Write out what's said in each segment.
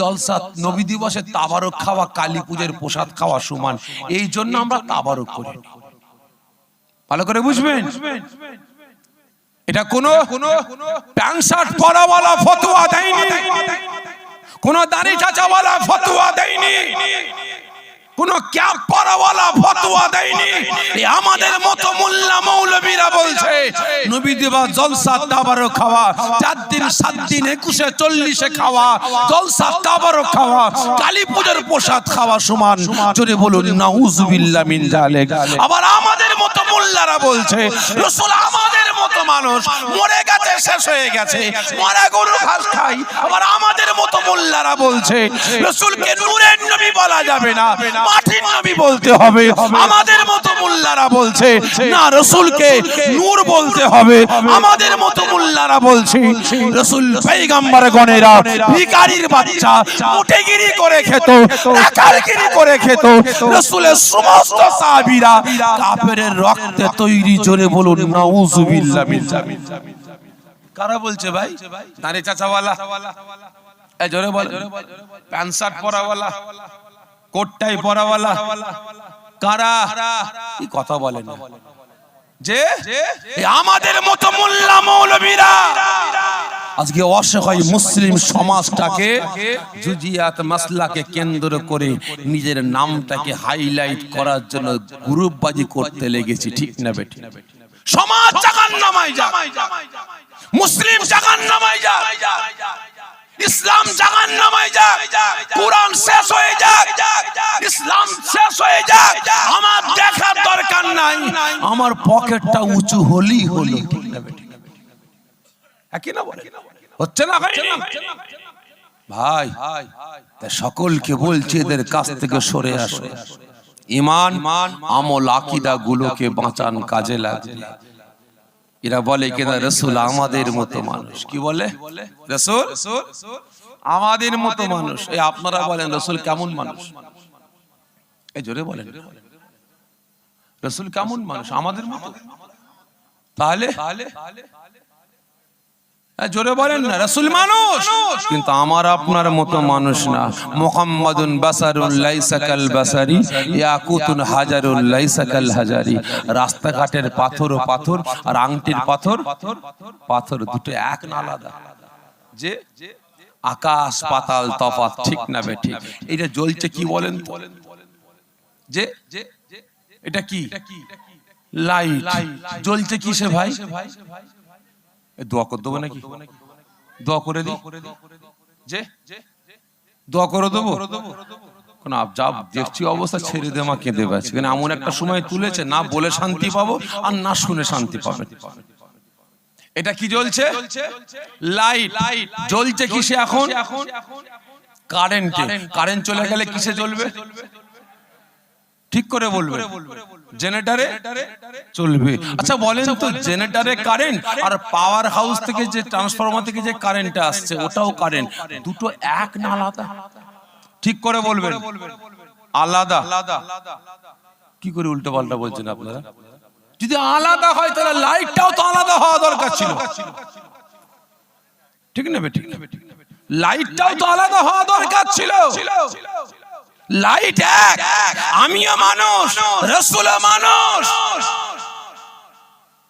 জলসা নবী দিবসে তাবারক খাওয়া, কালী পূজার প্রসাদ খাওয়া সমান। এই জন্য আমরা তাবারক করি। ভালো করে বুঝবেন? এটা কোনো কোনো প্যান্ট শার্ট পরাওয়ালা ফতোয়া দেয়নি। কোনো দাড়ি চাচাওয়ালা ফতোয়া দেয়নি। কোন ক্যাপ পরাওয়ালা ফতোয়া দেয়নি। আমাদের মতো মোল্লা মৌলবীরা বলছে, নবী দেবা জলসা দাবারও খাওয়া, চার দিন, সাত দিন, একুশে, চল্লিশে খাওয়া, জলসা দাবারও খাওয়া, কালী পুজোর প্রসাদ খাওয়া সমান। জোরে বলুন না নাউজুবিল্লাহ মিন আবার আমাদের মতো মোল্লারা বলছে রাসূল আমাদের মতো মানুষ মরে গেছে শেষ হয়ে গেছে মরা গরু ঘাস খাই। আবার আমাদের মতো মোল্লারা বলছে রসুলকে নূরের নবী বলা যাবে না মাটির নবী বলতে হবে। আমাদের মতো মোল্লারা বলছে না রসুলকে নূর বলতে হবে। আমাদের মতো মোল্লারা বলছে রসুল পেইগাম্বার গণেরা ভিকারির বাচ্চা মুটেগিরি করে খেত টাকারগিরি করে খেত। রসুলের সমস্ত সাহাবীরা কাফেরের রক্তে তৈরি জোরে বলুন নাউজুবিল্লাহ কারা বলছে ভাই? দাঁড়ি চাচাওয়ালা। এই জোরে বল। Pant shirt পরাওয়ালা। কোটটাই পরাওয়ালা। কারা? কি কথা বলেন? না? যে? আমাদের মতো মোল্লা মৌলবীরা। আজকে অসহায় মুসলিম সমাজটাকে জুজিয়াত মাসলাকে কেন্দ্র করে নিজের নামটাকে হাইলাইট করার জন্য গ্রুপবাজি করতে লেগেছি ঠিক না বেটি সমাজ জাগান নামাই যা মুসলিম জাগান নামাই যা ইসলাম জাগান নামাই আমার পকেটটা উঁচু হলি। হলি না বলে? হচ্ছে না ভাই? সকলকে বলছি এদের কাছ থেকে সরে আসো। ইমান আমল আকিদা গুলোকে বাঁচান কাজে লাগে এরা বলে কিনা রসুল আমাদের মতো মানুষ। কি বলে? রসুল? আমাদের মতো মানুষ। এই আপনারা বলেন রসুল কেমন মানুষ? এই জোরে বলেন। রসুল কেমন মানুষ? আমাদের মতো। তাহলে? হ্যাঁ, জোরে বলেন না রসুল মানুষ। কিন্তু আমার আপনার মতো মানুষ না। মোহাম্মদুন বাসারুল লাইসাকাল বাসারি ইয়াকুতুন হাজারুল লাইসাকাল হাজারি। রাস্তাঘাটের পাথর ও পাথর আর আংটির পাথর পাথর দুটো এক না আলাদা। যে আকাশ পাতাল তফাৎ ঠিক না বে ঠিক এটা জ্বলছে কি বলেন? যে এটা কি? লাইট জ্বলছে কিসে ভাই? দোয়া করে, দেবো নাকি? দোয়া করে যে? দোয়া করে দেবো? যা দেখছি অবস্থা ছেড়ে দে মা কেঁদে পাচ্ছি কারণ এমন একটা সময় তুলেছে, না বলে শান্তি পাবো আর না শুনে শান্তি পাবেন এটা কি জ্বলছে? লাইট জ্বলছে কিসে এখন? কারেন্টে কারেন্ট চলে গেলে কিসে জ্বলবে? ঠিক করে বলবে। জেনারেটরে চলবে। আচ্ছা বলেন তো জেনারেটরে কারেন্ট আর পাওয়ার হাউস থেকে যে ট্রান্সফরমার থেকে যে কারেন্টটা আসছে ওটাও কারেন্ট দুটো এক না আলাদা। ঠিক করে বলবেন। আলাদা। কি করে উল্টো পাল্টা বলছেন আপনারা? যদি আলাদা হয় তাহলে লাইটটাও তো আলাদা হওয়া দরকার ছিল। ঠিক না ঠিক না লাইটটাও তো আলাদা হওয়া দরকার ছিল। লাইট এক। আমিও মানুষ রসুল মানুষ।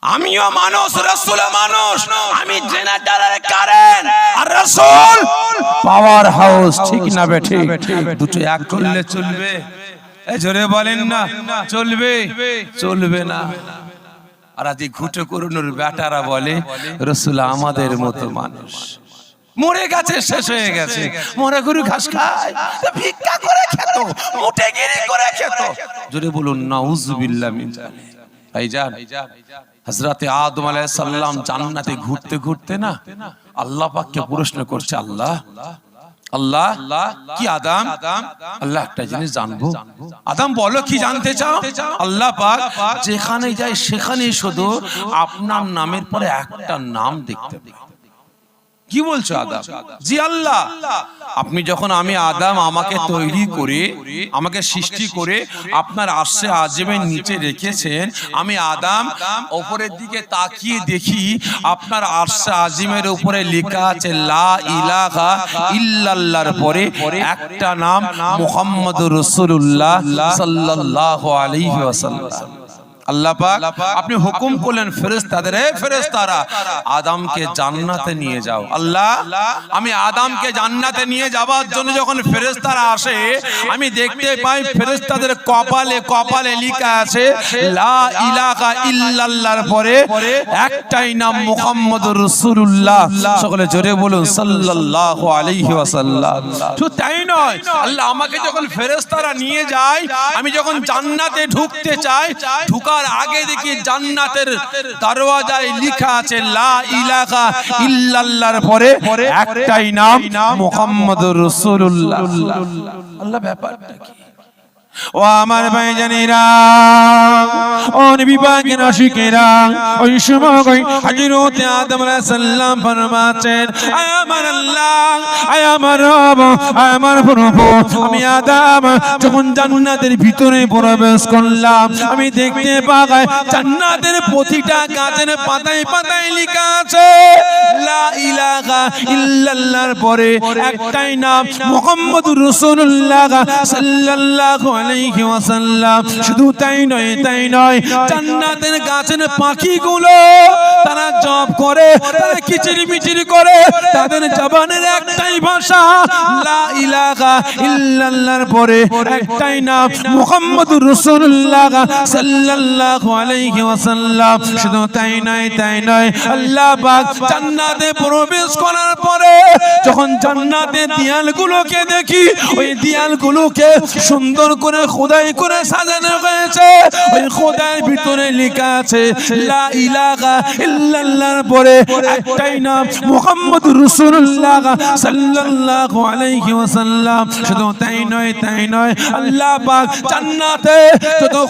আমিও মানুষ রসুল মানুষ। আমি জেনারেটরের কারেন্ট। আর রসুল পাওয়ার হাউস ঠিক না বে ঠিক? দুটো এক করলে চলবে। জোরে বলেন না, চলবে? চলবে না। আর আজ ঘুটে করুনোর বেটারা বলে, রসুল আমাদের মতো মানুষ। মরে গেছে শেষ হয়ে গেছে মরে গরু ঘাস খায় ভিক্ষা করে খেত গিরি করে খেত। জোরে বলুন নাউজুবিল্লাহ মিন ভাইজান হযরতে আদম আলাইহিস সালাম জান্নাতে ঘুরতে ঘুরতে না আল্লাহ পাককে প্রশ্ন করছে আল্লাহ আল্লাহ কি আদাম? আল্লাহ একটা জিনিস জানব। আদাম বলো কি জানতে চাও? আল্লাহ পাক যেখানে যায় সেখানে শুধু আপনার নামের পরে একটা নাম দেখতে পাই কি বলছো আদাম জি আল্লাহ। আপনি যখন আমি আদাম আমাকে তৈরি করে আমাকে সৃষ্টি করে আপনার আশ্রে আজমের নিচে রেখেছেন। আমি আদাম ওপরের দিকে তাকিয়ে দেখি আপনার আশ্রে আজিমের উপরে লেখা আছে লা ইলাহা ইল্লাল্লাহর পরে একটা নাম মুহাম্মদ রসুল্লাহ সাল্লাল্লাহু আলাইহি ওয়াসাল্লাম। আল্লাহ পাক আপনি হুকুম করলেন ফেরেশতাদের এ ফেরেশতারা আদমকে জান্নাতে নিয়ে যাও। আল্লাহ আমি আদমকে জান্নাতে নিয়ে যাওয়ার জন্য যখন ফেরেশতারা আসে আমি দেখতে পাই ফেরেশতাদের কপালে কপালে লেখা আছে লা ইলাহা ইল্লাল্লাহর পরে একটাই নাম মুহাম্মদুর রাসূলুল্লাহ। সকলে জোরে বলুন সাল্লাল্লাহু আলাইহি ওয়াসাল্লাম। শুধু তাই নয় আল্লাহ আমাকে যখন ফেরেশতারা নিয়ে যায় আমি যখন জান্নাতে ঢুকতে চাই ঢুকার আগে দেখি জান্নাতের দরওয়াজায় লেখা আছে, লা ইলাহা ইল্লাল্লাহর পরে একটাই নাম মুহাম্মদুর রাসূলুল্লাহ। আল্লাহ, ব্যাপারটা কি? ও আমার ভাই জানিরা ও নবী আশিকেরা ওই সময় হযরত আদম আলাইহিস সালাম আয় আমার আল্লাহ, আয় আমার রব, আয় আমার প্রভু, আমি আদম যখন জান্নাতের ভিতরে প্রবেশ করলাম, আমি দেখতে জান্নাতের প্রতিটা গাছের পাতায় পাতায় লেখা আছে, লা ইলাহা ইল্লাল্লাহর পরে একটাই নাম, মুহাম্মদুর রাসূলুল্লাহ সাল্লাল্লাহু আলাইহি ওয়াসাল্লাম। শুধু তাই নয় তাই নয়, জান্নাতের গাছের পাখিগুলো তারা জব করে, তারা কিচির মিচির করে, তাদের জবানের একটাই ভাষা, লা ইলাহা ইল্লাল্লাহর পরে একটাই নাম, মুহাম্মদুর রাসূলুল্লাহ সাল্লাল্লাহু আলাইহি ওয়াসাল্লাম। শুধু তাই নয় তাই নয়, আল্লাহ পাক জান্নাতে প্রবেশ করার পরে যখন জান্নাতে দেয়ালগুলোকে দেখি, ওই দেয়ালগুলোকে সুন্দর করে খোদাই করে সাজানো হয়েছে। ওই খোদার ভিতরে লেখা আছে, লা ইলাহা পরে একটাই নাম মুহাম্মদ রাসূলুল্লাহ সাল্লাল্লাহু আলাইহি ওয়াসাল্লাম। শুধু তাই নয় তাই নয়, আল্লাহ পাক জান্নাতে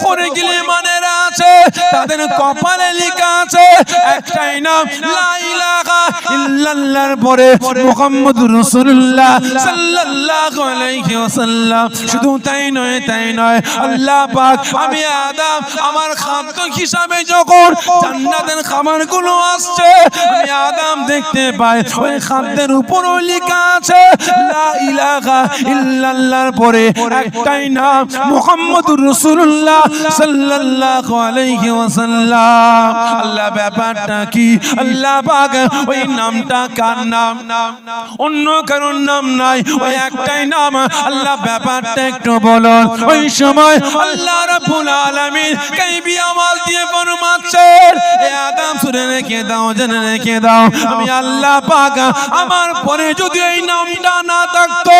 করে মানেরা আছে, তাদের কপালে লেখা আছে, একটাই নাম, লা ইলাহা ইল্লাল্লাহর পরে মুহাম্মদুর রাসূলুল্লাহ সাল্লাল্লাহু আলাইহি ওয়াসাল্লাম। শুধু তাই নয় তাই নয়, আল্লাহ পাক, আমি আদম, আমার খাদ্য হিসাবে যখন জান্নাতের খাবারগুলো আসছে, আমি আদম দেখতে পাই, ওই খাদ্যের উপরও লেখা আছে, লা ইলাহা ইল্লাল্লাহর পরে একটাই নাম, মুহাম্মদুর রাসূলুল্লাহ সাল্লাল্লাহু আলাইহি ওয়াসাল্লাম আল্লাহ ব্যাপারটা কি আল্লাহ পাক ওই নামটা কার নাম অন্য কারোর নাম নাই ওই একটাই নাম আল্লাহ ব্যাপারটা একটু বলুন ওই সময় আল্লাহ রাব্বুল আলামিন কাইবি আওয়াজ দিয়ে ফরমাচ্ছেন এ আদম শুনে রেখে দাও জেনে রেখে দাও আমি আল্লাহ পাক আমার পরে যদি এই নামটা না থাকতো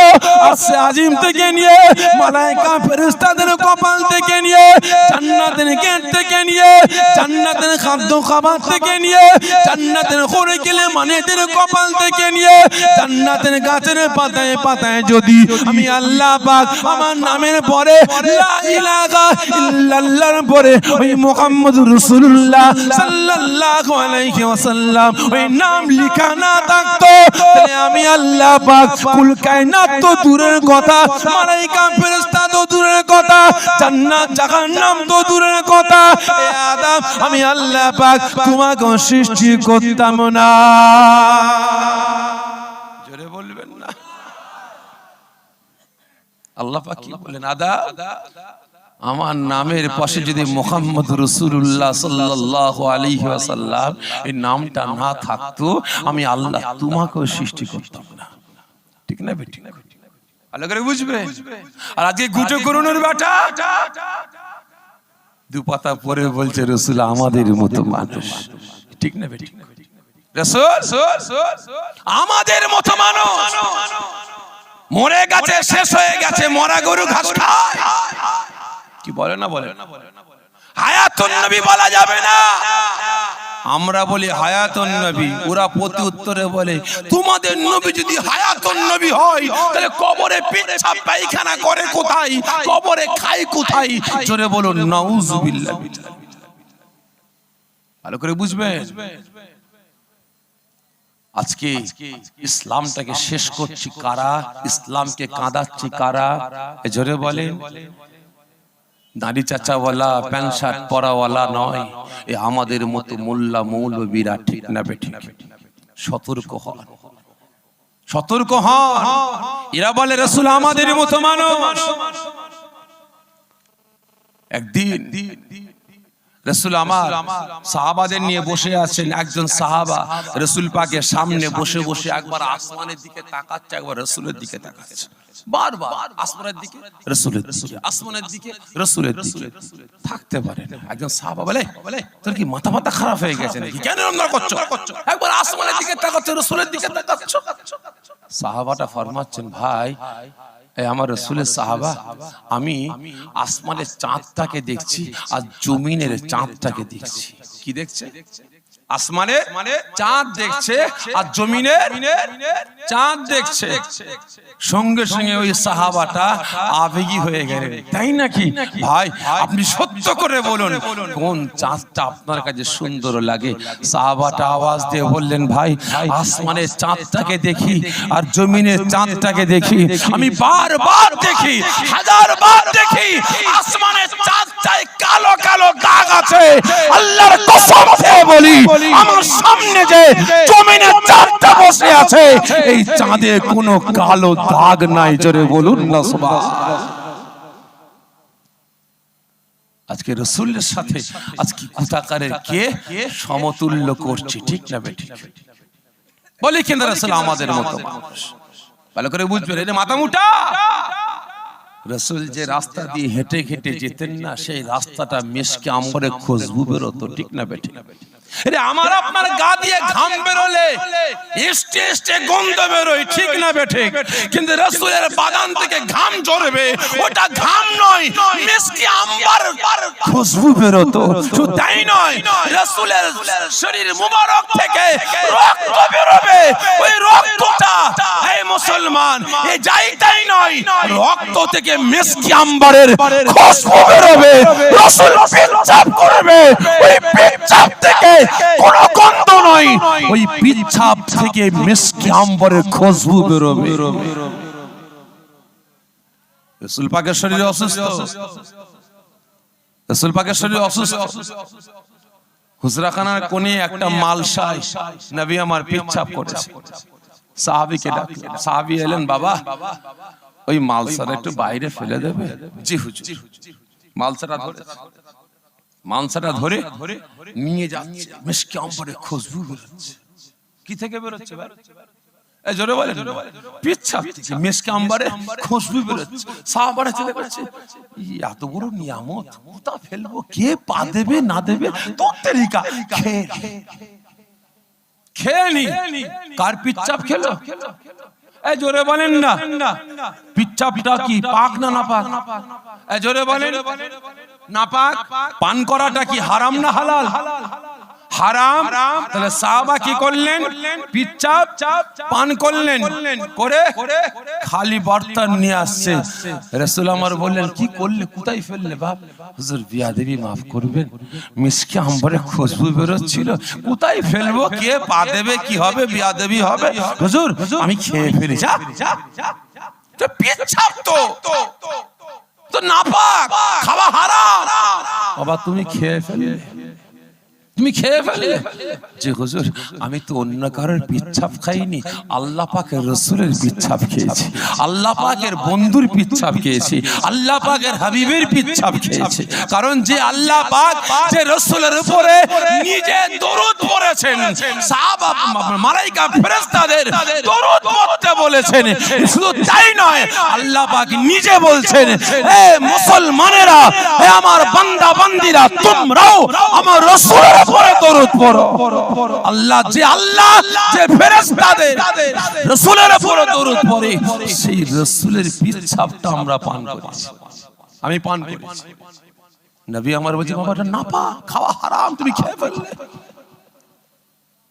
আসে আজিম থেকে নিয়ে মালাইকা ফেরেশতাদের কপাল থেকে নিয়ে জান্নাতের গেট থেকে নিয়ে জান্নাতের খাদ্য খাবার থেকে নিয়ে জান্নাতের গেলে মানেদের কপাল থেকে নিয়ে জান্নাতের গাছের পাতায় পাতায় যদি আমি আল্লাহ পাক আমার নামের পরে পরে ওই আলাইহি ওয়াসাল্লাম ওই নাম না থাকতো আমি আল্লাহ পাক তো দূরের কথা তো দূরের কথা, জান্নাত জাহান্নাম তো দূরের কথা আদম, আমি আল্লাহ পাক তোমাকে সৃষ্টি করতাম না। জোরে বলবেন না। আল্লাহ পাক কি বলেন? আদা আমার নামের পাশে যদি মোহাম্মদ রসুল্লাহ সাল্লাহ ওয়াসাল্লাম এই নামটা না থাকতো, আমি আল্লাহ তোমাকেও সৃষ্টি করতাম না। ঠিক না বেটি ভালো করে বুঝবে? আর আজকে গুটো করুনের বেটা। দু পাতা পরে বলছে, রসুল আমাদের মতো মানুষ। ঠিক না বেটি রসুল, আমাদের মতো মানুষ। মরে গেছে, শেষ হয়ে গেছে, মরা গরু ঘাস খায়। কি বলে না বলে? হায়াতুন নবী বলা যাবে না। আমরা বলি হায়াতুন নবী, ওরা প্রতি উত্তরে বলে, তোমাদের নবী যদি হায়াতুন নবী হয়, তাহলে কবরে পেচ্ছাপ পায়খানা করে কোথায়? কবরে খায় কোথায়? জোরে বলুন নাউজুবিল্লাহ ভালো করে বুঝবেন? আজকে ইসলামটাকে শেষ করছি কারা? ইসলামকে কাঁদাচ্ছি কারা? জোরে বলেন। দাড়ি চাচাওয়ালা প্যান্ট শার্ট পরাওয়ালা নয়। এ আমাদের মতো মোল্লা মৌলবীরা ঠিক না বেঠিক। সতর্ক হন। সতর্ক হন। এরা বলে রসুল আমাদের মতো মানুষ। একদিন রসুল আমার সাহাবাদের নিয়ে বসে আছেন একজন সাহাবা। রসুল পাকের সামনে বসে বসে একবার আসমানের দিকে তাকাচ্ছে একবার রসুলের দিকে তাকাচ্ছে। বারবার আসমানের দিকে রসুলের দিকে আসমানের দিকে রসুলের দিকে থাকতে পারে না। একজন সাহাবা বলে তোর কি মাথা মাথা খারাপ হয়ে গেছে নাকি? কেন এরকম করছ? একবার আসমানের দিকে তাকাচ্ছ রসুলের দিকে তাকাচ্ছ। সাহাবাটা ফরমাচ্ছেন ভাই আমার রসুলের সাহাবা আমি আসমানের চাঁদটাকে দেখছি আর জমিনের চাঁদটাকে দেখছি। কি দেখছে? আসমানে মানে চাঁদ দেখছে আর জমিনের চাঁদ দেখছে। সঙ্গে সঙ্গে ওই সাহাবাটা আবেগী হয়ে গেলেন তাই নাকি? ভাই আপনি সত্য করে বলুন। কোন চাঁদটা আপনার কাছে সুন্দর লাগে? সাহাবাটা আওয়াজ দিয়ে বললেন ভাই আসমানের চাঁদটাকে দেখি আর জমিনের চাঁদটাকে দেখি। আমি বারবার দেখি হাজার বার দেখি আসমানের চাঁদটায় কালো কালো দাগ আছে। আল্লাহর কসম খেয়ে বলি। আমার সামনে যে জমিনের চাঁদটা বসে আছে এই চাঁদে কোনো কালো দাগ নাই জোরে বলুন না সুবহানাল্লাহ আজকে রসুলের সাথে আজকে কুতাকারের কে সমতুল্য করছে ঠিক না বেঠিক বলে কেন্দ্র আমাদের মতো। মানুষ ভালো করে বুঝবে এটা মাথা মুটা। রসুল যে রাস্তা দিয়ে হেঁটে হেঁটে যেতেন না সেই রাস্তাটা মেশকে আমরে খুশবু বেরোতো ঠিক না বেঠিক রে আমার আপনার গা দিয়ে ঘাম বেরোলে এস্টে এস্টে গন্ধ বেরোয় ঠিক না বেঠে। কিন্তু রসুলের বাগান থেকে ঘাম ঝরবে ওটা ঘাম নয় মিষ্টি আম্বার খুশবু বেরোতো শুধু তাই নয় রসুলের শরীর মুবারক থেকে রক্ত বেরোবে। ওই রক্তটা এই মুসলমান এই যাই তাই নয়। রক্ত থেকে মিষ্টি আম্বারের খুশবু বেরোবে, রসুল করবে। ওই থেকে কোনো গন্ধ নয়, ওই থেকে আম্বরের খুশবু বেরোবে। রসুল পাকের অসুস্থ। রসুল পাকের অসুস্থ। কোণে একটা মালসায় নবী আমার পিচ্ছাপ করেছে। সাহাবিকে ডাকলেন। সাহাবি এলেন, বাবা ওই মালসাটা একটু বাইরে ফেলে দেবে জি হুজুর মালসাটা ধরে মাংসটা ধরে নিয়ে যাচ্ছে মিষ্টি আম্বরে খুশবু বেরোচ্ছে কি থেকে বেরোচ্ছে ভাই জোরে বলে পিচ্ছা মিষ্টি খুশবু বেরোচ্ছে সাহাবারা চলে গেছে এত বড় নিয়ামত কোথা ফেলব কে পা দেবে না দেবে তোর তরিকা খেয়ে খেয়ে নি কার পিচ্ছাপ খেলো এই জোরে বলেন না। পিচ্ছাপটা কি, পাক না না পাক জোরে বলেন। নাপাক? পান করাটা কি হারাম না হালাল? হারাম? তাহলে সাহাবা কি করলেন? পিচ্চাপ পান করলেন। করে খালি বর্তন নিয়ে আসছে। রসুল আমার বললেন কি করলে? কোথায় ফেললে বাপ? হুজুর বিয়া দেবী মাফ করবেন। মিসকে আম্বরে খুশবু বেরোচ্ছিল। কোথায় ফেলব? কে পা দেবে? কি হবে? বিয়া দেবী হবে? হুজুর আমি খেয়ে ফেলি যা তো পিচ্ছাপ তো। তো। নাপাক। খাওয়া হারাম। বাবা তুমি খেয়ে ফেললে। তুমি খেয়ে ফেললে? যে হুজুর, আমি তো অন্য কারোর পিচ্ছাপ খাইনি, আল্লাহ পাকের রসুলের পিচ্ছাপ খেয়েছি, আল্লাহ পাকের বন্ধুর পিচ্ছাপ খেয়েছি, আল্লাহ পাকের হাবিবের পিচ্ছাপ খেয়েছি। কারণ যে আল্লাহ পাক যে রসুলের উপরে নিজে দরুদ পড়েছেন, সাহাবা মালাইকা ফেরেশতাদের দরুদ পড়তে বলেছেন, শুধু তাই নয়, আল্লাহ পাক নিজে বলছেন, হে মুসলমানেরা, হে আমার বান্দা বান্দিরা তোমরাও আমার রসুলের উপরে দরুদ পড়ো আল্লাহ যে আল্লাহ, যে ফেরেশতাদের রাসূলের দরুদ পড়ে, সেই রাসূলের পিছাবটা আমরা পান আমি পান নবী আমার বাবাটা না পা খাওয়া হারাম, তুমি খেয়ে ফেললে।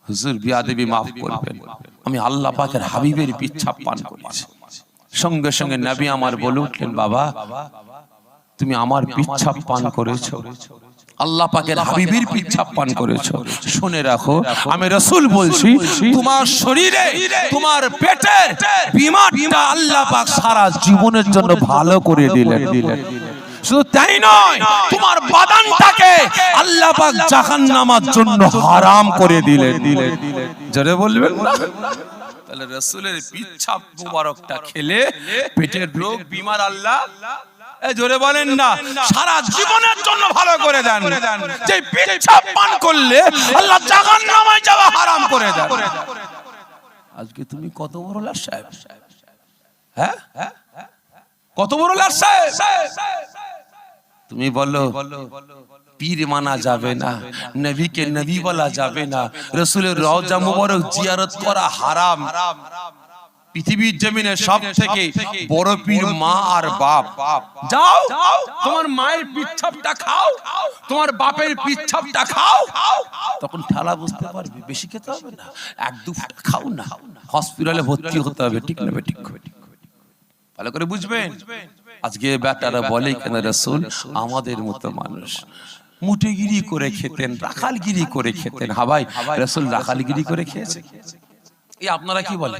হুজুর বিয়াদেবী মাফ করবেন। আমি আল্লাহ পাকের হাবিবের পিছাব পান করেছি। সঙ্গে সঙ্গে নবী আমার বলে উঠলেন, বাবা, তুমি আমার পিছাব পান করেছ। আল্লাহ পাকের হাবিবের পিচ্ছাপ পান করেছ। শুনে রাখো আমি রসুল বলছি তোমার শরীরে তোমার পেটে বিমারটা আল্লাহ পাক সারা জীবনের জন্য ভালো করে দিলেন। দিলেন। শুধু তাই নয় তোমার বাদানটাকে আল্লাহ পাক জাহান্নামার জন্য হারাম করে দিলেন। দিলেন। জোরে বলবেন না? তাহলে রসুলের পিচ্ছাপ মুবারকটা খেলে পেটের রোগ বিমার আল্লাহ জোরে বলেন না, সারা জীবনের জন্য ভালো করে দেন। যে পান করলে আল্লাহ যাওয়া হারাম করে দেন। আজকে তুমি কত বড় লাশ সাহেব? হ্যাঁ? কত বড় সাহেব? তুমি বলো, পীর মানা যাবে না, নবীকে নবী বলা যাবে না, রসুলের রওজা মুবারক জিয়ারত করা হারাম। পৃথিবীর জমিনে সব থেকে বড় পীর মা আর বাপ। যাও তোমার মায়ের পিচ্ছাপটা খাও তোমার বাপের পিচ্ছাপটা খাও। তখন ঠালা বুঝতে পারবে বেশি খেতে হবে না। এক দু খাও না। হসপিটালে ভর্তি হতে হবে ঠিক না ঠিক ভালো করে বুঝবেন? আজকে বেটারা বলে কেন রসুল আমাদের মতো মানুষ মুটেগিরি করে খেতেন রাখালগিরি করে খেতেন। হাবাই রসুল রাখালগিরি করে খেয়েছে। এই আপনারা কি বলে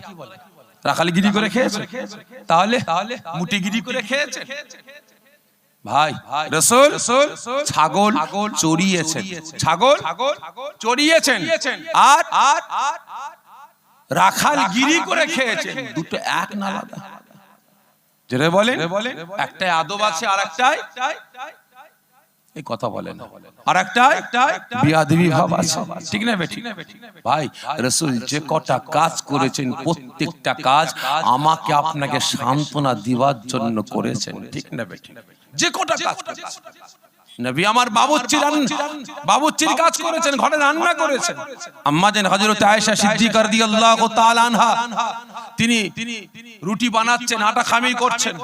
রাখালগিরি করে খেয়েছে? তাহলে মুটেগিরি করে খেয়েছে? ভাই রসুল ছাগল চড়িয়েছেন। ছাগল চড়িয়েছেন। আর আর রাখাল গিরি করে খেয়েছেন। দুটো এক না আলাদা। যেটা বলেন। একটাই আদব আছে আর একটাই এই কথা বলেন আর একটা বিয়াদবি ভাব আছে। ঠিক না বেঠিক? ভাই রসুল যে কটা কাজ করেছেন প্রত্যেকটা কাজ আমাকে আপনাকে সান্ত্বনা দিবার জন্য করেছেন। ঠিক না বেঠিক? যে কটা কাজ করেছেন। নবী আমার বাবুচ্চি বাবুচ্চির কাজ করেছেন, ঘরে রান্না করেছেন। আম্মা জান হযরত আয়েশা সিদ্দিকা রাদিয়াল্লাহু তাআলা আনহা, তিনি রুটি বানাচ্ছেন, আটা খামির করছেন।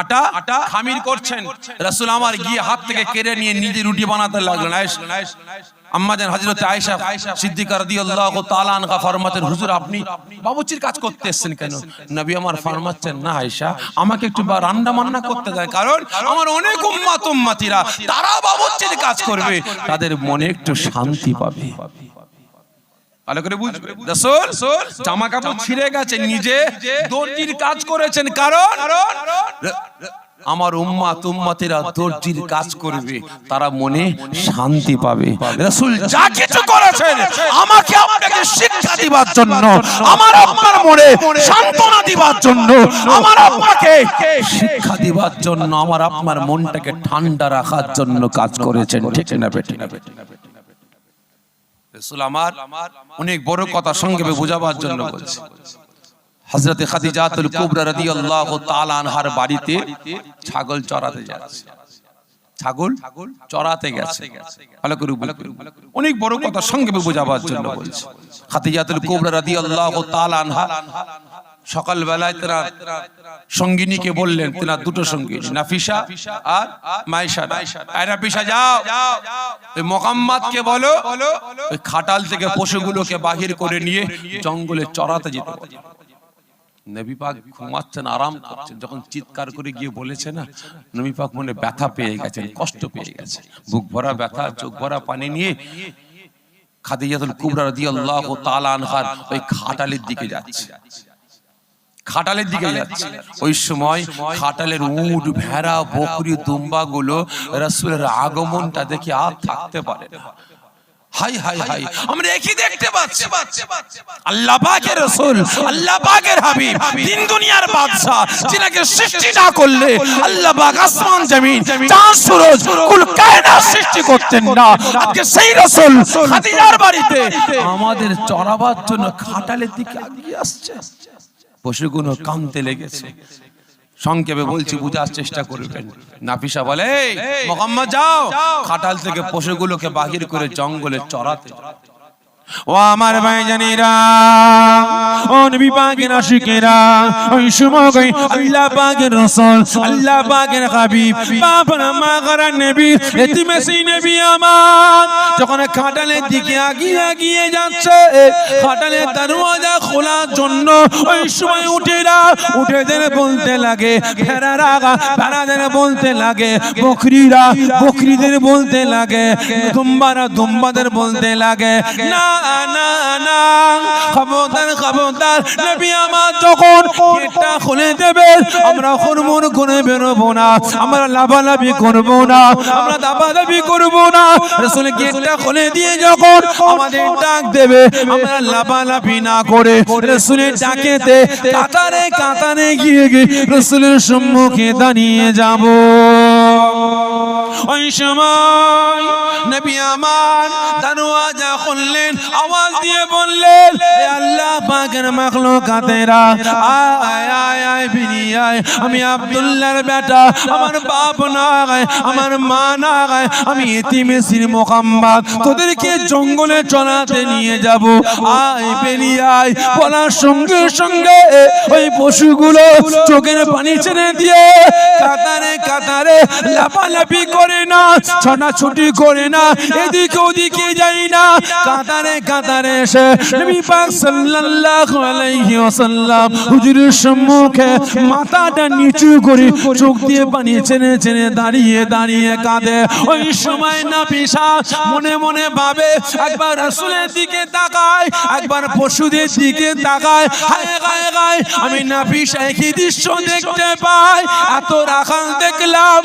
আটা আটা খামির করছেন। রাসূল আমার গিয়ে হাত থেকে কেড়ে নিয়ে নিজে রুটি বানাতে লাগলেন। আয়েশা আম্মা জান হযরত আয়েশা সিদ্দিকা রাদিয়াল্লাহু তাআলা আনহা ফরমাতেন, হুজুর, আপনি বাবুচির কাজ করতে এসেছেন কেন? নবী আমার ফরমাচ্ছেন, না আয়েশা, আমাকে একটু বা রান্না বান্না করতে দেয় কারণ আমার অনেক উম্মাত উম্মাতিরা, তারা বাবুচির কাজ করবে, তাদের মনে একটু শান্তি পাবে। ভালো করে বুঝবে রাসূল জামা কাপড় ছিঁড়ে গেছে, নিজে দর্জির কাজ করেছেন, কারণ আমার উম্মা তুম্মাতেরা দর্জির কাজ করবে, তারা মনে শান্তি পাবে। রাসূল যা কিছু করেছেন, আমাকে আপনাকে শিক্ষা দিবার জন্য, আমার আপনার মনে সান্ত্বনা দিবার জন্য, আমার আপনাকে শিক্ষা দিবার জন্য, আমার আপনার মনটাকে ঠান্ডা রাখার জন্য কাজ করেছেন, ঠিক না বেঠিক না রাসূল আমার অনেক বড় কথা সংক্ষেপে বোঝাবার জন্য বলছি। হযরতে খাদিজাতুল কুবরা রাদিয়াল্লাহু তাআলা আনহার বাড়িতে ছাগল চড়াতে যাচ্ছে। ছাগল চড়াতে গেছে। ভালো করে অনেক বড় কথা সংক্ষেপে বোঝাবার জন্য বলছি। খাদিজাতুল কুবরা রাদিয়াল্লাহু তাআলা আনহা সকাল বেলায় তারা সঙ্গিনীকে বললেন তেনার দুটো সঙ্গিনী নাফিসা আর মাইশা আয় নাফিসা যাও। ওই মোহাম্মদকে বলো ওই খাটাল থেকে পশুগুলোকে বাহির করে নিয়ে জঙ্গলে চড়াতে যেতে। নবী ঘুমাচ্ছেন, আরাম করছেন, যখন চিৎকার করে গিয়ে বলেছে না মনে ব্যথা পেয়ে গেছেন, কষ্ট পেয়ে গেছে। বুক ভরা ব্যথা, চোখ ভরা পানি নিয়ে খাদিজাতুল কুবরা আনহার ওই খাটালের দিকে যাচ্ছে। খাটালের দিকে যাচ্ছে। ওই সময় খাটালের উট, ভেড়া, বকরি দুম্বা গুলো আগমনটা দেখে আর থাকতে পারে না। Hi hi hi. আমরা একই দেখতে পাচ্ছি। আল্লাহ পাকের রাসূল আল্লাহ পাকের হাবিব তিন দুনিয়ার বাদশা যিনাকে সৃষ্টি না করলে আল্লাহ পাক আসমান জমিন চাঁদ সূরজ কুল কায়নাত সৃষ্টি করতেন না। আজকে সেই রাসূল খাদিজার বাড়িতে আমাদের চড়াবার জন্য খাটালের দিকে এগিয়ে আসছে। পশুগুলো কামতে লেগেছে। সংক্ষেপে বলছি বুঝার চেষ্টা করবেন। নাফিসা বলে মোহাম্মদ যাও! খাটাল থেকে পশুগুলোকে বাহির করে জঙ্গলে চড়াতে। ও আমার ভাই জানিরা ও নবী পাকের আশিকেরা, ওই সময় আল্লাহ পাকের আল্লাহ পাকের হাবিব মা আমার, যখন খাটালের দিকে আগিয়ে আগিয়ে যাচ্ছে, খাটালের দরওয়াজা খোলার জন্য ওই সময় উঠেরা উঠেদের বলতে লাগে ভেড়াদের বলতে লাগে, বকরিরা, বকরিদের বলতে লাগে, দুম্বারা দুম্বাদের বলতে লাগে, না না, খবরদার খবরদার, নবী আমার যখন গেটটা খুলে আমরা করে বেরোবো না, আমরা লাভালাভি করব না, আমরা দাবাদাবি করব না। রসুল গেটটা খুলে দিয়ে যখন আমাদের ডাক দেবে, আমরা লাভালাভি না করে রসুলের ডাকেতে কাতারে কাতারে গিয়ে গিয়ে রসুলের সম্মুখে দাঁড়িয়ে যাব। ওই সময় নবী আমার যা খুললেন আওয়াজ দিয়ে বললেন আল্লাহ পাকের মাখলুকাতেরা আয় আয় আয় বেরিয়ে আয় আমি আব্দুল্লাহর বেটা, আমার বাপ না গায় আমার মা না গায় আমি এতিমে সির মোহাম্মদ। তোদেরকে জঙ্গলে চলাতে নিয়ে যাব। আয় বেরিয়ে আয় বলার সঙ্গে সঙ্গে ওই পশুগুলো চোখের পানি ছেড়ে দিয়ে কাতারে কাতারে লাফালাফি করে না ছুটি করে না, এদিকে ওদিকে যাই না। কাতারে কাতারে এসে নবী পাক সাল্লাল্লাহু হুজুরের সম্মুখে মাথাটা নিচু করে চোখ দিয়ে পানি ছেড়ে ছেড়ে দাঁড়িয়ে দাঁড়িয়ে কাঁদে। ওই সময় না পিসা মনে মনে ভাবে, একবার রাসূলের দিকে তাকায়, একবার পশুদের দিকে তাকায়, হায় গায় গায়, আমি না পিসা একই দৃশ্য দেখতে পাই, এত রাখাল দেখলাম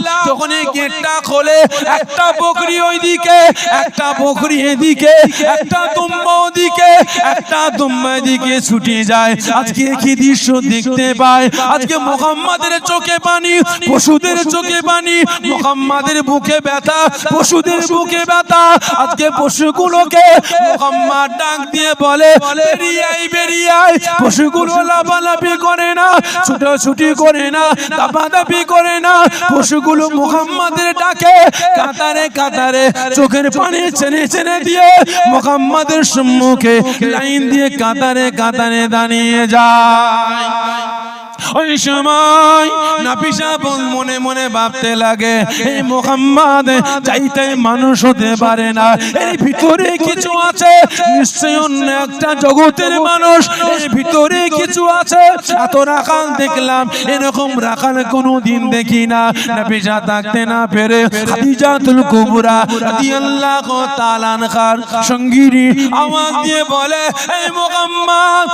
এই গেটটা খোলে, একটা বকরি ওইদিকে, একটা বকরি এদিকে, একটা দুম্বা ওদিকে, একটা দুম্বা এদিকে ছুটে যায়। আজকে কি দৃশ্য দেখতে পাই? আজকে মোহাম্মদের চোখে পানি, পশুদের চোখে পানি। মোহাম্মদের বুকে ব্যথা, পশুদের বুকে ব্যথা। আজকে পশুগুলোকে মোহাম্মদ ডাক দিয়ে বলে, বেরিয়ে আই বেরিয়ে আই পশুগুলো লাফালাফি করে না, ছুটোছুটি করে না, দাপাদাপি করে না। পশুগুলো মুহাম্মাদের ডাকে, কাতারে কাতারে, চোখের পানি চেনে চেনে দিয়ে মুহাম্মাদের সম্মুখে লাইন দিয়ে কাতারে কাতারে দাঁড়িয়ে যায়। ওই সময় নাপিসা মনে মনে ভাবতে লাগে এই মোহাম্মদ চাইতে মানুষ হতে পারে না। এর ভিতরে কিছু আছে নিশ্চয় অন্য একটা জগতের মানুষ। কিছু আছে? এত রাখাল দেখলাম, এরকম রাখাল কোনো দিন দেখি না। নাপিসা থাকতে না পেরে হাদিজাতুল কুবরা রাদিয়াল্লাহু তাআলা আনহার সঙ্গীরি আওয়াজ দিয়ে বলে, এই মুহাম্মদ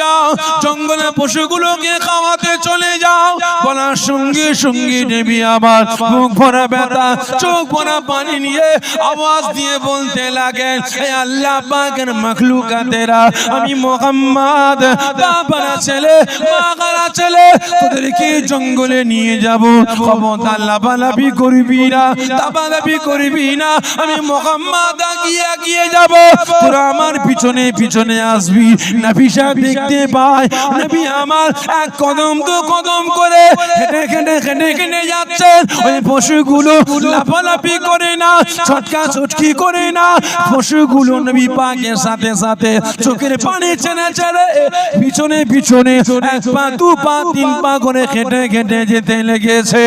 যাও জঙ্গলে পশুগুলোকে খাওয়াতে চলে যাও। বলার সঙ্গে সঙ্গে নেবি আমার মুখ ভরা ব্যথা, চোখ ভরা পানি নিয়ে আওয়াজ দিয়ে বলতে লাগেন আল্লাহ পাকের মখলুকাতেরা আমি মোহাম্মদ, বাবারা ছেলে, মাগারা ছেলে, তোদেরকে জঙ্গলে নিয়ে যাব। ক্ষমতা লাভালাভি করবি না দাবালাভি করবি না, আমি মোহাম্মদ আগিয়ে আগিয়ে যাব। তোরা আমার পিছনে পিছনে আসবি নাফিসা দেখতে পায় নবী আমার এক কদম তো কদম করে হেঁটে হেঁটে হেঁটে হেঁটে যাচ্ছে ওই পশুগুলো লাফালাফি করে না, ছটকা ছটকি করে না। পশুগুলো নবী পাকের সাথে সাথে চোখের পানি ছেড়ে ছেড়ে পিছনে পিছনে এক পা, দু পা, তিন পা করে খেটে খেটে যেতে লেগেছে।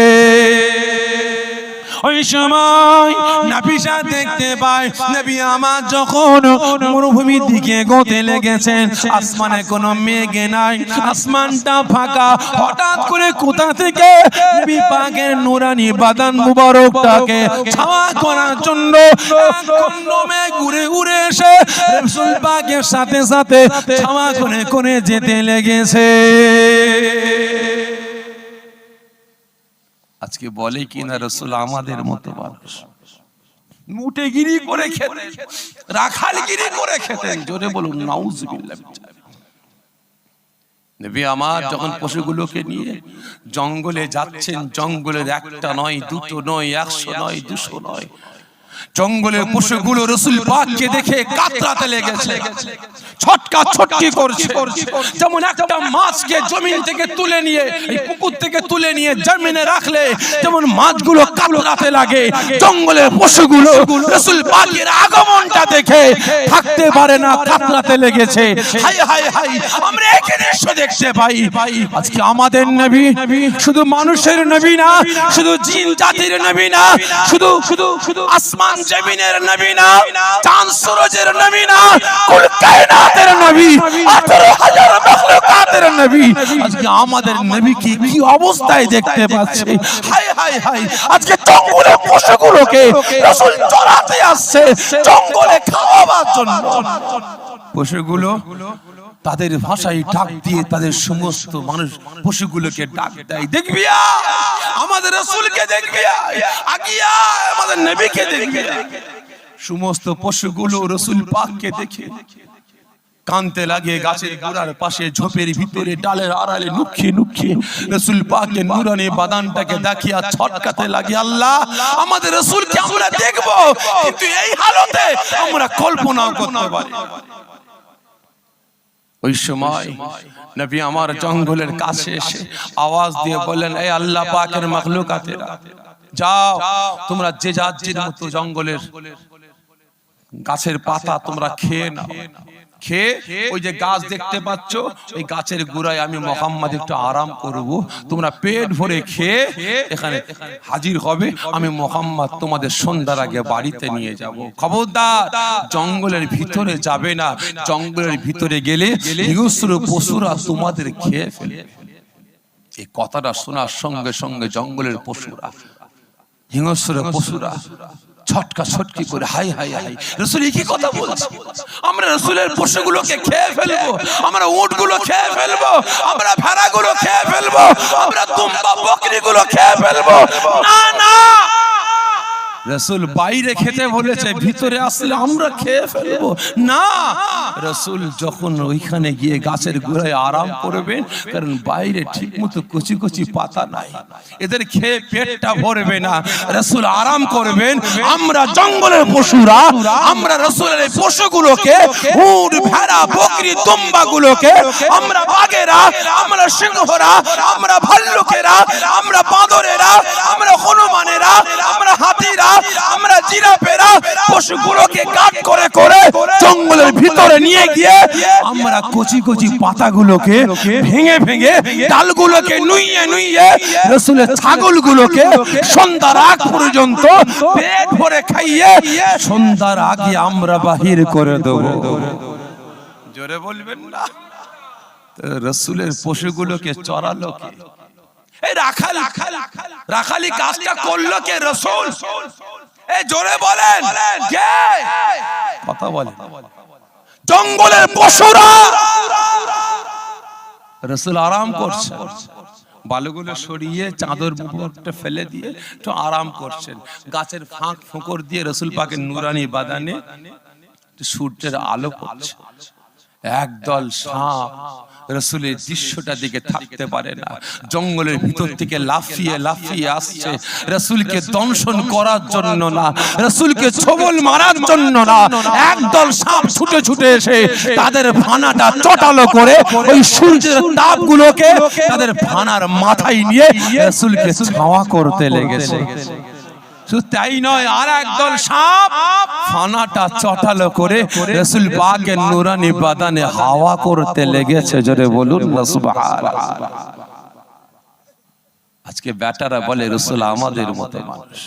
ওই সময় নাপিসা দেখতে পায় নবী আমার যখন মরুভূমির দিকে গোতে লেগেছেন আসমানে কোনো মেঘে নাই আসমানটা ফাঁকা। হঠাৎ করে কোথা থেকে নবী পাকের নুরানি বাদান মুবারকটাকে ছাওয়া করার জন্য এক ঘুরে উড়ে এসে রসুল পাকের সাথে সাথে ছাওয়া করে করে যেতে লেগেছে। আজকে বলে কি না রসুল আমাদের মতো মানুষ। মুটেগিরি করে খেতেন রাখালগিরি করে খেতেন জোরে বলুন নাউজুবিল্লাহ নবী আমার যখন পশুগুলোকে নিয়ে জঙ্গলে যাচ্ছেন জঙ্গলের একটা নয় দুটো নয় একশো নয় দুশো নয়। জঙ্গলের পশুগুলো রসুল পাককে দেখে কাতরাতে লেগেছে। ছটকা ছটকি করছে। যেমন একটা মাছকে জমিন থেকে তুলে নিয়ে এই পুকুর থেকে তুলে নিয়ে জমিনে রাখলে যেমন মাছগুলো কাতরাতে লাগে জঙ্গলের পশুগুলো রসুল পাকের আগমনটা দেখে থাকতে পারে না কাতরাতে লেগেছে। হাই হাই হাই আমরা একই দৃশ্য দেখতে পাই। আজকে আমাদের নবী শুধু মানুষের নবী না শুধু জিন জাতির নবী না শুধু শুধু শুধু আসমান জমিনের নবী না, চাঁদ সূরজের নবী না, কুল কায়নাতের নবী 18000 মাখলুকাতের নবী। আজকে আমাদের নবী কি কি অবস্থায় দেখতে পাচ্ছে? হায় হায় হায়। আজকে জঙ্গলে পশুগুলোকে রাসূল চড়াতে আসছে, জঙ্গলে খাওয়াবার জন্য। পশুগুলো তাদের ভাষায় ডাক দিয়ে তাদের সমস্ত মানুষ পশুগুলোকে ডাক দেয়। দেখবি আমাদের রসুলকে দেখবি আমাদের নবীকে দেখবি সমস্ত পশুগুলো রসুল পাককে দেখে কানতে লাগে গাছের গোড়ার পাশে ঝোপের ভিতরে ডালের আড়ালে নুকিয়ে নুকিয়ে রসুল পাকে নুরানি বাদানটাকে দেখিয়া ছটকাতে লাগে আল্লাহ আমাদের রসুলকে আমরা দেখব কিন্তু এই হালতে আমরা কল্পনাও করতে পারি ওই সময় নবী আমার জঙ্গলের কাছে এসে আওয়াজ দিয়ে বললেন এই আল্লাহ পাকের মাখলুকাতেরা, যাও, তোমরা যে যার মতো জঙ্গলের গাছের পাতা তোমরা খেয়ে নাও। খেয়ে ওই যে গাছ দেখতে পাচ্ছ ওই গাছের গোড়ায় আমি মোহাম্মদ একটু আরাম করব। তোমরা পেট ভরে খেয়ে এখানে হাজির হবে। আমি মোহাম্মদ তোমাদের সন্ধ্যার আগে বাড়িতে নিয়ে যাব। খবরদার, জঙ্গলের ভিতরে যাবে না। জঙ্গলের ভিতরে গেলে হিংস্র পশুরা তোমাদের খেয়ে ফেলে। এই কথাটা শোনার সঙ্গে সঙ্গে জঙ্গলের পশুরা, হিংস্র পশুরা ছটকা ছটকি করে হাই হাই হাই। রসুল কি কথা বলছে। আমরা রসুলের পশুগুলোকে খেয়ে ফেলব আমরা উটগুলো খেয়ে ফেলব আমরা ভেড়াগুলো খেয়ে ফেলব আমরা দুম্বা বকরিগুলো খেয়ে ফেলব। না না! রসুল বাইরে খেতে বলেছে ভিতরে আসলে আমরা খেয়ে ফেলব। না! রসুল যখন ওইখানে গিয়ে গাছের গোড়ায় আরাম করবেন কারণ বাইরে ঠিক মতো কচি কচি পাতা নাই। এদের খেয়ে পেটটা ভরবে না। রসুল আরাম করবেন আমরা জঙ্গলের পশুরা আমরা রসুলের এই পশুগুলোকে উট ভেড়া বকরি দুম্বা গুলোকে আমরা বাঘেরা আমরা সিংহরা আমরা ভাল্লুকেরা আমরা বাঁদরেরা আমরা হনুমানেরা আমরা হাতিরা আমরা জিরাফেরা পশুগুলোকে কাট করে করে জঙ্গলের ভিতরে নিয়ে গিয়ে আমরা কচি কচি পাতাগুলোকে ভেঙে ভেঙে ডালগুলোকে নুইয়ে নুইয়ে রসুলের ছাগলগুলোকে সন্ধ্যার আগ পর্যন্ত পেট ভরে খাইয়ে সন্ধ্যার আগে আমরা বাহির করে দেবো। জোরে বলবেন না? রসুলের পশুগুলোকে চড়ালো কে? রাখাল কাজটা করল কে? রসুল। এই জোরে বলেন। কথা বলেন জঙ্গলের পশুরা। রসুল আরাম করছে। বালুগুলো সরিয়ে চাদর মুখটা ফেলে দিয়ে একটু আরাম করছেন। গাছের ফাঁক ফোঁকর দিয়ে রসুল পাকে নুরানি বাদানে সূর্যের আলো পড়ছে। একদল সাপ রসুলের দৃশ্যটা দিকে থাকতে পারে না। জঙ্গলের ভিতর থেকে লাফিয়ে লাফিয়ে আসছে। রসুলকে দংশন করার জন্য না। রসুলকে ছবল মারার জন্য না। একদল সাপ ছুটে ছুটে এসে তাদের ফানাটা চটালো করে ওই সূর্যের তাপগুলোকে তাদের ফানার মাথায় নিয়ে রসুলকে ছাওয়া করতে লেগেছে। শুধু তাই নয় আর একদল সাপ ফানাটা চটালো করে রসুল বাগের নুরানি বাদানে হাওয়া করতে লেগেছে জোরে বলুন আজকে বেটারা বলে রসুল আমাদের মতো মানুষ।